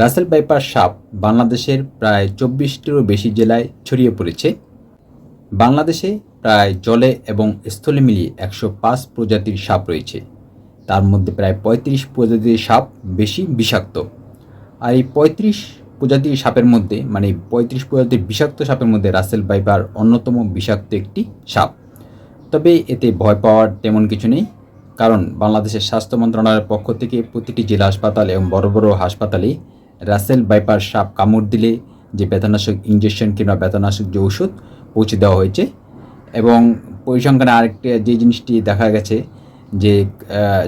রাসেল বাইপার সাপ বাংলাদেশের প্রায় চব্বিশটিরও বেশি জেলায় ছড়িয়ে পড়েছে। বাংলাদেশে প্রায় জলে এবং স্থলে মিলিয়ে একশো পাঁচ প্রজাতির সাপ রয়েছে। তার মধ্যে প্রায় পঁয়ত্রিশ প্রজাতির সাপ বেশি বিষাক্ত। আর এই পঁয়ত্রিশ প্রজাতির সাপের মধ্যে মানে পঁয়ত্রিশ প্রজাতির বিষাক্ত সাপের মধ্যে রাসেল বাইপার অন্যতম বিষাক্ত একটি সাপ। তবে এতে ভয় পাওয়ার তেমন কিছু নেই, কারণ বাংলাদেশের স্বাস্থ্য মন্ত্রণালয়ের পক্ষ থেকে প্রতিটি জেলা হাসপাতাল এবং বড় বড় হাসপাতালে রাসেল বাইপার সাপ কামড় দিলে যে বেতনাশক ইঞ্জেকশন কিংবা বেতনাশক যে ওষুধ পৌঁছে দেওয়া হয়েছে। এবং পরিসংখ্যানে আরেকটা, যে জিনিসটি দেখা গেছে যে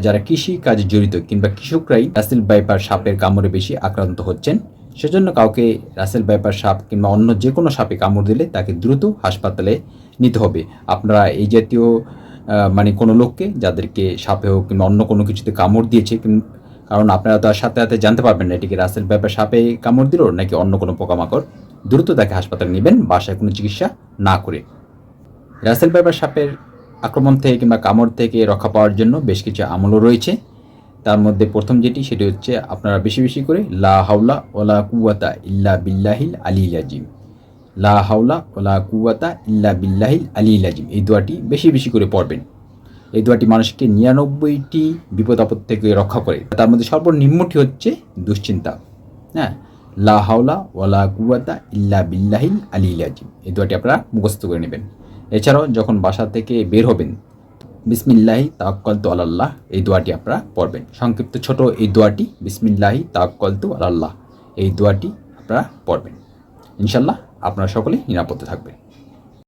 যারা কৃষি কাজে জড়িত কিংবা কৃষকরাই রাসেল বাইপার সাপের কামড়ে বেশি আক্রান্ত হচ্ছেন, সেজন্য কাউকে রাসেল বাইপার সাপ কিংবা অন্য যে কোনো সাপে কামড় দিলে তাকে দ্রুত হাসপাতালে নিতে হবে। আপনারা এই জাতীয় মানে কোনো লোককে যাদেরকে সাপে হোক কিংবা অন্য কোনো কিছুতে কামড় দিয়েছে কারণ আপনারা তো আর সাথে সাথে জানতে পারবেন না এটিকে রাসেল ব্যাপার সাপে কামড় দিল নাকি অন্য কোনো পোকামাকড়। দ্রুত তাকে হাসপাতালে নেবেন, বাসায় কোনো চিকিৎসা না করে। রাসেল ব্যাপার সাপের আক্রমণ থেকে কিংবা কামড় থেকে রক্ষা পাওয়ার জন্য বেশ কিছু আমলও রয়েছে। তার মধ্যে প্রথম যেটি, সেটি হচ্ছে আপনারা বেশি বেশি করে লা হাওলা ওলা কুয়াতা ইল্লা বিল্লাহিল আলিল আজিম। লা হাওলা ওলা কুয়াতা ইল্লা বিল্লাহিল আলিল আজিম। এই দোয়াটি বেশি বেশি করে পড়বেন। এই দোয়াটি মানুষকে নিরানব্বইটি বিপদ আপদ থেকে রক্ষা করে। তার মধ্যে সর্বনিম্নটি হচ্ছে দুশ্চিন্তা। হ্যাঁ? লা হাওলা ওয়ালা কুয়াতা ইল্লা বিল্লাহিল আলী আজিম এই দোয়াটি আপনারা মুখস্থ করে নেবেন। এছাড়াও যখন বাসা থেকে বের হবেন, বিসমিল্লাহি তাক্কল তো আল্লাহ এই দোয়াটি আপনারা পড়বেন। সংক্ষিপ্ত ছোট এই দোয়াটি বিসমিল্লাহি তাক্কল তো আল্লাহ এই দোয়াটি আপনারা পড়বেন। ইনশাল্লাহ আপনারা সকলেই নিরাপদে থাকবেন।